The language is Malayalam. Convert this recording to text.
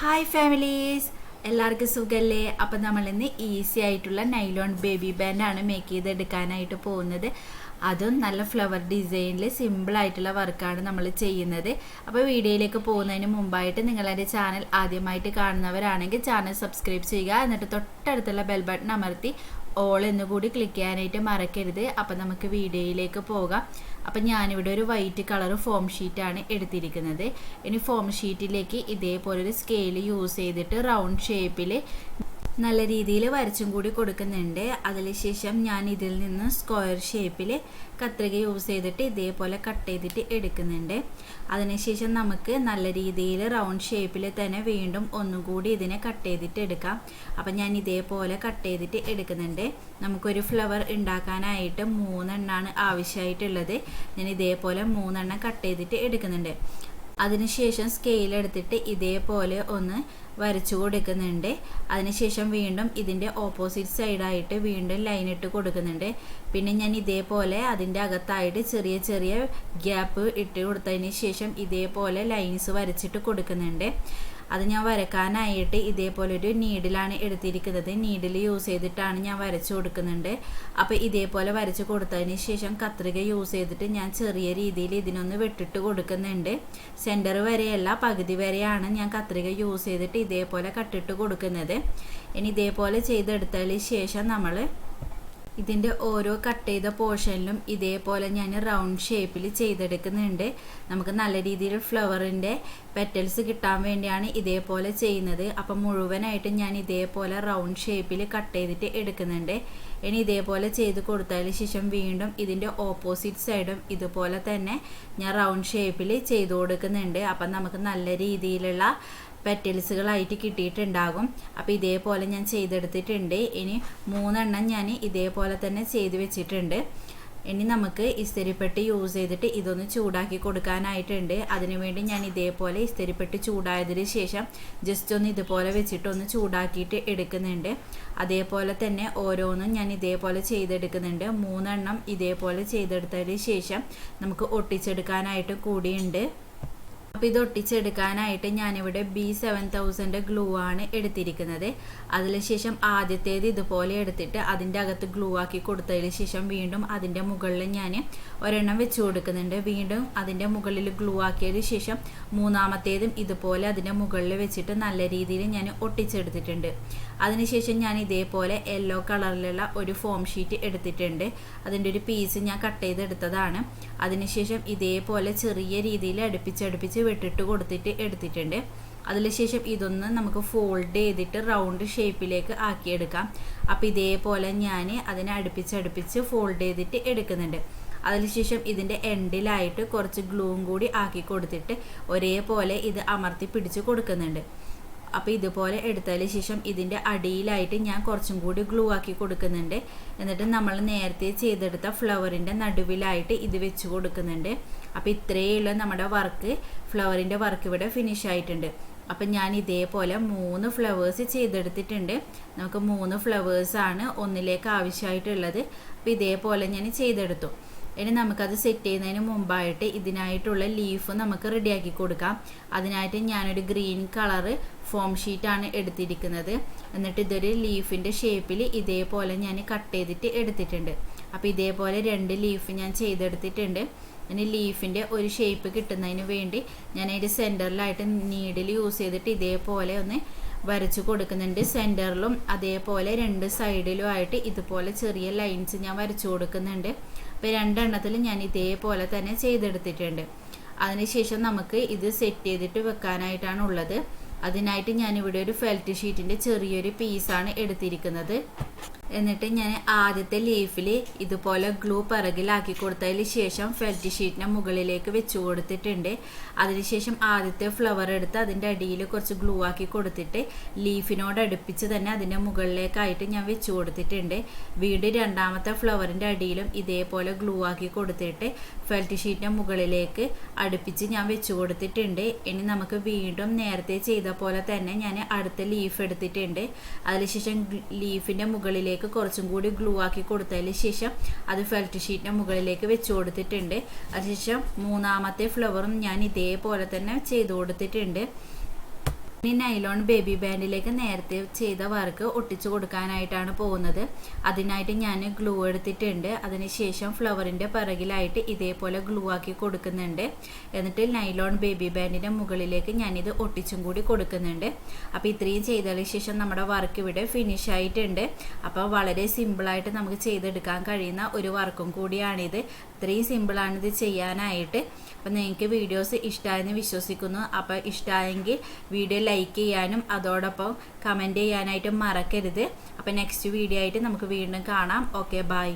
ഹായ് ഫാമിലീസ് എല്ലാവർക്കും സുഖല്ലേ? അപ്പം നമ്മൾ ഇന്ന് ഈസി ആയിട്ടുള്ള നൈലോൺ ബേബി ബാൻഡാണ് മേക്ക് ചെയ്തെടുക്കാനായിട്ട് പോകുന്നത്. അതും നല്ല ഫ്ലവർ ഡിസൈനിൽ സിമ്പിളായിട്ടുള്ള വർക്കാണ് നമ്മൾ ചെയ്യുന്നത്. അപ്പോൾ വീഡിയോയിലേക്ക് പോകുന്നതിന് മുമ്പായിട്ട് നിങ്ങളെന്റെ ചാനൽ ആദ്യമായിട്ട് കാണുന്നവരാണെങ്കിൽ ചാനൽ സബ്സ്ക്രൈബ് ചെയ്യുക. എന്നിട്ട് തൊട്ടടുത്തുള്ള ബെൽ ബട്ടൺ അമർത്തി ഓൾ എന്നുകൂടി ക്ലിക്ക് ചെയ്യാനായിട്ട് മറക്കരുത്. അപ്പം നമുക്ക് വീഡിയോയിലേക്ക് പോകാം. അപ്പം ഞാനിവിടെ ഒരു വൈറ്റ് കളർ ഫോം ഷീറ്റാണ് എടുത്തിരിക്കുന്നത്. ഇനി ഫോം ഷീറ്റിലേക്ക് ഇതേപോലെ ഒരു സ്കെയിൽ യൂസ് ചെയ്തിട്ട് റൗണ്ട് ഷേപ്പിൽ നല്ല രീതിയിൽ വരച്ചും കൂടി കൊടുക്കുന്നുണ്ട്. അതിനുശേഷം ഞാൻ ഇതിൽ നിന്ന് സ്ക്വയർ ഷേപ്പിൽ കത്രിക യൂസ് ചെയ്തിട്ട് ഇതേപോലെ കട്ട് ചെയ്തിട്ട് എടുക്കുന്നുണ്ട്. അതിനുശേഷം നമുക്ക് നല്ല രീതിയിൽ റൗണ്ട് ഷേപ്പിൽ തന്നെ വീണ്ടും ഒന്നുകൂടി ഇതിനെ കട്ട് ചെയ്തിട്ട് എടുക്കാം. അപ്പം ഞാൻ ഇതേപോലെ കട്ട് ചെയ്തിട്ട് എടുക്കുന്നുണ്ട്. നമുക്കൊരു ഫ്ലവർ ഉണ്ടാക്കാനായിട്ട് മൂന്നെണ്ണമാണ് ആവശ്യമായിട്ടുള്ളത്. ഞാൻ ഇതേപോലെ മൂന്നെണ്ണം കട്ട് ചെയ്തിട്ട് എടുക്കുന്നുണ്ട്. അതിനുശേഷം സ്കെയിൽ എടുത്തിട്ട് ഇതേപോലെ ഒന്ന് വരച്ചു കൊടുക്കുന്നുണ്ട്. അതിനുശേഷം വീണ്ടും ഇതിന്റെ ഓപ്പോസിറ്റ് സൈഡായിട്ട് വീണ്ടും ലൈൻ ഇട്ട് കൊടുക്കുന്നുണ്ട്. പിന്നെ ഞാൻ ഇതേപോലെ അതിന്റെ അകത്തായിട്ട് ചെറിയ ചെറിയ ഗ്യാപ്പ് ഇട്ട് കൊടുത്തതിന് ശേഷം ഇതേപോലെ ലൈൻസ് വരച്ചിട്ട് കൊടുക്കുന്നുണ്ട്. അത് ഞാൻ വരക്കാനായിട്ട് ഇതേപോലെ ഒരു നീഡിലാണ് എടുത്തിരിക്കുന്നത്. നീഡിൽ യൂസ് ചെയ്തിട്ടാണ് ഞാൻ വരച്ചു കൊടുക്കുന്നുണ്ട്. അപ്പോൾ ഇതേപോലെ വരച്ച് കൊടുത്തതിന് ശേഷം കത്രിക യൂസ് ചെയ്തിട്ട് ഞാൻ ചെറിയ രീതിയിൽ ഇതിനൊന്ന് വെട്ടിട്ട് കൊടുക്കുന്നുണ്ട്. സെന്റർ വരെയല്ല പകുതി വരെയാണ് ഞാൻ കത്രിക യൂസ് ചെയ്തിട്ട് ഇതേപോലെ കട്ടിട്ട് കൊടുക്കുന്നത്. ഇനി ഇതേപോലെ ചെയ്തെടുത്തതിന് ശേഷം നമ്മൾ ഇതിന്റെ ഓരോ കട്ട് ചെയ്ത പോർഷനിലും ഇതേപോലെ ഞാൻ റൗണ്ട് ഷേപ്പിൽ ചെയ്തെടുക്കുന്നുണ്ട്. നമുക്ക് നല്ല രീതിയിൽ ഫ്ലവറിന്റെ പെറ്റൽസ് കിട്ടാൻ വേണ്ടിയാണ് ഇതേപോലെ ചെയ്യുന്നത്. അപ്പം മുഴുവനായിട്ട് ഞാൻ ഇതേപോലെ റൗണ്ട് ഷേപ്പിൽ കട്ട് ചെയ്തിട്ട് എടുക്കുന്നുണ്ട്. ഇനി ഇതേപോലെ ചെയ്ത് കൊടുത്തതിന് ശേഷം വീണ്ടും ഇതിന്റെ ഓപ്പോസിറ്റ് സൈഡും ഇതുപോലെ തന്നെ ഞാൻ റൗണ്ട് ഷേപ്പിൽ ചെയ്ത് കൊടുക്കുന്നുണ്ട്. അപ്പം നമുക്ക് നല്ല രീതിയിലുള്ള പെറ്റൽസുകളായിട്ട് കിട്ടിയിട്ടുണ്ടാകും. അപ്പോൾ ഇതേപോലെ ഞാൻ ചെയ്തെടുത്തിട്ടുണ്ട്. ഇനി മൂന്നെണ്ണം ഞാൻ ഇതേപോലെ തന്നെ ചെയ്ത് വെച്ചിട്ടുണ്ട്. ഇനി നമുക്ക് ഇസ്തിരിപ്പെട്ടി യൂസ് ചെയ്തിട്ട് ഇതൊന്ന് ചൂടാക്കി കൊടുക്കാനായിട്ടുണ്ട്. അതിനുവേണ്ടി ഞാൻ ഇതേപോലെ ഇസ്തിരിപ്പെട്ടി ചൂടായതിന് ശേഷം ജസ്റ്റ് ഒന്ന് ഇതുപോലെ വെച്ചിട്ട് ഒന്ന് ചൂടാക്കിയിട്ട് എടുക്കുന്നുണ്ട്. അതേപോലെ തന്നെ ഓരോന്നും ഞാൻ ഇതേപോലെ ചെയ്തെടുക്കുന്നുണ്ട്. മൂന്നെണ്ണം ഇതേപോലെ ചെയ്തെടുത്തതിന് ശേഷം നമുക്ക് ഒട്ടിച്ചെടുക്കാനായിട്ട് കൂടിയുണ്ട്. അപ്പോൾ ഇത് ഒട്ടിച്ചെടുക്കാനായിട്ട് ഞാനിവിടെ ബി സെവൻ തൗസൻഡ് ഗ്ലൂ ആണ് എടുത്തിരിക്കുന്നത്. അതിനുശേഷം ആദ്യത്തേത് ഇതുപോലെ എടുത്തിട്ട് അതിന്റെ അകത്ത് ഗ്ലൂ ആക്കി കൊടുത്തതിന് ശേഷം വീണ്ടും അതിന്റെ മുകളിൽ ഞാൻ ഒരെണ്ണം വെച്ച് കൊടുക്കുന്നുണ്ട്. വീണ്ടും അതിന്റെ മുകളിൽ ഗ്ലൂ ആക്കിയതിന് ശേഷം മൂന്നാമത്തേതും ഇതുപോലെ അതിന്റെ മുകളിൽ വെച്ചിട്ട് നല്ല രീതിയിൽ ഞാൻ ഒട്ടിച്ചെടുത്തിട്ടുണ്ട്. അതിനുശേഷം ഞാൻ ഇതേപോലെ യെല്ലോ കളറിലുള്ള ഒരു ഫോം ഷീറ്റ് എടുത്തിട്ടുണ്ട്. അതിന്റെ ഒരു പീസ് ഞാൻ കട്ട് ചെയ്തെടുത്തതാണ്. അതിനുശേഷം ഇതേപോലെ ചെറിയ രീതിയിൽ അടുപ്പിച്ചടുപ്പിച്ച് വെട്ടിട്ട് കൊടുത്തിട്ട് എടുത്തിട്ടുണ്ട്. അതിനുശേഷം ഇതൊന്ന് നമുക്ക് ഫോൾഡ് ചെയ്തിട്ട് റൗണ്ട് ഷേപ്പിലേക്ക് ആക്കിയെടുക്കാം. അപ്പോൾ ഇതേപോലെ ഞാൻ അതിനെ അടുപ്പിച്ചടുപ്പിച്ച് ഫോൾഡ് ചെയ്തിട്ട് എടുക്കുന്നുണ്ട്. അതിനുശേഷം ഇതിന്റെ എൻഡിലായിട്ട് കുറച്ച് ഗ്ലൂവും കൂടി ആക്കി കൊടുത്തിട്ട് ഒരേപോലെ ഇത് അമർത്തി പിടിച്ച് കൊടുക്കുന്നുണ്ട്. അപ്പോൾ ഇതുപോലെ എടുത്തതിന് ശേഷം ഇതിന്റെ അടിയിലായിട്ട് ഞാൻ കുറച്ചും കൂടി ഗ്ലൂ ആക്കി കൊടുക്കുന്നുണ്ട്. എന്നിട്ട് നമ്മൾ നേരത്തെ ചെയ്തെടുത്ത ഫ്ലവറിന്റെ നടുവിലായിട്ട് ഇത് വെച്ച് കൊടുക്കുന്നുണ്ട്. അപ്പോൾ ഇത്രയുള്ള നമ്മുടെ വർക്ക്. ഫ്ലവറിന്റെ വർക്ക് ഇവിടെ ഫിനിഷ് ആയിട്ടുണ്ട്. അപ്പം ഞാൻ ഇതേപോലെ മൂന്ന് ഫ്ലവേഴ്സ് ചെയ്തെടുത്തിട്ടുണ്ട്. നമുക്ക് മൂന്ന് ഫ്ലവേഴ്സാണ് ഒന്നിലേക്ക് ആവശ്യമായിട്ടുള്ളത്. അപ്പോൾ ഇതേപോലെ ഞാൻ ചെയ്തെടുത്തു. ഇനി നമുക്കത് സെറ്റ് ചെയ്യുന്നതിന് മുമ്പായിട്ട് ഇതിനായിട്ടുള്ള ലീഫ് നമുക്ക് റെഡിയാക്കി കൊടുക്കാം. അതിനായിട്ട് ഞാനൊരു ഗ്രീൻ കളറ് ഫോം ഷീറ്റാണ് എടുത്തിരിക്കുന്നത്. എന്നിട്ട് ഇതൊരു ലീഫിന്റെ ഷേപ്പിൽ ഇതേപോലെ ഞാൻ കട്ട് ചെയ്തിട്ട് എടുത്തിട്ടുണ്ട്. അപ്പോൾ ഇതേപോലെ രണ്ട് ലീഫ് ഞാൻ ചെയ്തെടുത്തിട്ടുണ്ട്. ഇനി ലീഫിന്റെ ഒരു ഷേപ്പ് കിട്ടുന്നതിന് വേണ്ടി ഞാൻ അതിന്റെ സെന്ററിലായിട്ട് നീഡിൽ യൂസ് ചെയ്തിട്ട് ഇതേപോലെ ഒന്ന് വരച്ചു കൊടുക്കുന്നുണ്ട്. സെന്ററിലും അതേപോലെ രണ്ട് സൈഡിലും ആയിട്ട് ഇതുപോലെ ചെറിയ ലൈൻസ് ഞാൻ വരച്ചു കൊടുക്കുന്നുണ്ട്. അപ്പോൾ രണ്ടെണ്ണത്തിൽ ഞാൻ ഇതേപോലെ തന്നെ ചെയ്തെടുത്തിട്ടുണ്ട്. അതിനുശേഷം നമുക്ക് ഇത് സെറ്റ് ചെയ്തിട്ട് വെക്കാനായിട്ടാണ് ഉള്ളത് അതിനായിട്ട് ഞാനിവിടെ ഒരു ഫെൽറ്റ് ഷീറ്റിന്റെ ചെറിയൊരു പീസാണ് എടുത്തിരിക്കുന്നത്. എന്നിട്ട് ഞാൻ ആദ്യത്തെ ലീഫിൽ ഇതുപോലെ ഗ്ലൂ പിറകിലാക്കി കൊടുത്തതിന് ശേഷം ഫെൽറ്റ് ഷീറ്റിനെ മുകളിലേക്ക് വെച്ച് കൊടുത്തിട്ടുണ്ട്. അതിനുശേഷം ആദ്യത്തെ ഫ്ലവർ എടുത്ത് അതിന്റെ അടിയിൽ കുറച്ച് ഗ്ലൂ ആക്കി കൊടുത്തിട്ട് ലീഫിനോട് അടുപ്പിച്ച് തന്നെ അതിന്റെ മുകളിലേക്കായിട്ട് ഞാൻ വെച്ച് കൊടുത്തിട്ടുണ്ട്. വീണ്ടും രണ്ടാമത്തെ ഫ്ലവറിന്റെ അടിയിലും ഇതേപോലെ ഗ്ലൂ ആക്കി കൊടുത്തിട്ട് ഫെൽറ്റ് ഷീറ്റിന്റെ മുകളിലേക്ക് അടുപ്പിച്ച് ഞാൻ വെച്ച് കൊടുത്തിട്ടുണ്ട്. ഇനി നമുക്ക് വീണ്ടും നേരത്തെ ചെയ്ത പോലെ തന്നെ ഞാൻ അടുത്ത ലീഫ് എടുത്തിട്ടുണ്ട്. അതിനുശേഷം ലീഫിന്റെ മുകളിലേക്ക് കുറച്ചും കൂടി ഗ്ലൂ ആക്കി കൊടുത്തതിന് ശേഷം അത് ഫെൽറ്റ് ഷീറ്റിന്റെ മുകളിലേക്ക് വെച്ച് കൊടുത്തിട്ടുണ്ട്. അതിനുശേഷം മൂന്നാമത്തെ ഫ്ലവറും ഞാൻ ഇതേപോലെ തന്നെ ചെയ്ത് കൊടുത്തിട്ടുണ്ട്. ഈ നൈലോൺ ബേബി ബാൻഡിലേക്ക് നേരത്തെ ചെയ്ത വർക്ക് ഒട്ടിച്ചു കൊടുക്കാനായിട്ടാണ് പോകുന്നത്. അതിനായിട്ട് ഞാൻ ഗ്ലൂ എടുത്തിട്ടുണ്ട്. അതിനുശേഷം ഫ്ലവറിന്റെ പിറകിലായിട്ട് ഇതേപോലെ ഗ്ലൂ ആക്കി കൊടുക്കുന്നുണ്ട്. എന്നിട്ട് നൈലോൺ ബേബി ബാൻഡിന്റെ മുകളിലേക്ക് ഞാനിത് ഒട്ടിച്ചും കൂടി കൊടുക്കുന്നുണ്ട്. അപ്പോൾ ഇത്രയും ചെയ്തതിന് ശേഷം നമ്മുടെ വർക്ക് ഇവിടെ ഫിനിഷ് ആയിട്ടുണ്ട്. അപ്പോൾ വളരെ സിമ്പിളായിട്ട് നമുക്ക് ചെയ്തെടുക്കാൻ കഴിയുന്ന ഒരു വർക്കും കൂടിയാണിത്. ഇത്രയും സിമ്പിളാണ് ഇത് ചെയ്യാനായിട്ട്. അപ്പം നിങ്ങൾക്ക് വീഡിയോസ് ഇഷ്ടമായെന്ന് വിശ്വസിക്കുന്നു. അപ്പോൾ ഇഷ്ടമായെങ്കിൽ വീഡിയോ ലൈക്ക് ചെയ്യാനും അതോടൊപ്പം കമന്റ് ചെയ്യാനായിട്ടും മറക്കരുത്. അപ്പോൾ നെക്സ്റ്റ് വീഡിയോ ആയിട്ട് നമുക്ക് വീണ്ടും കാണാം. Okay bye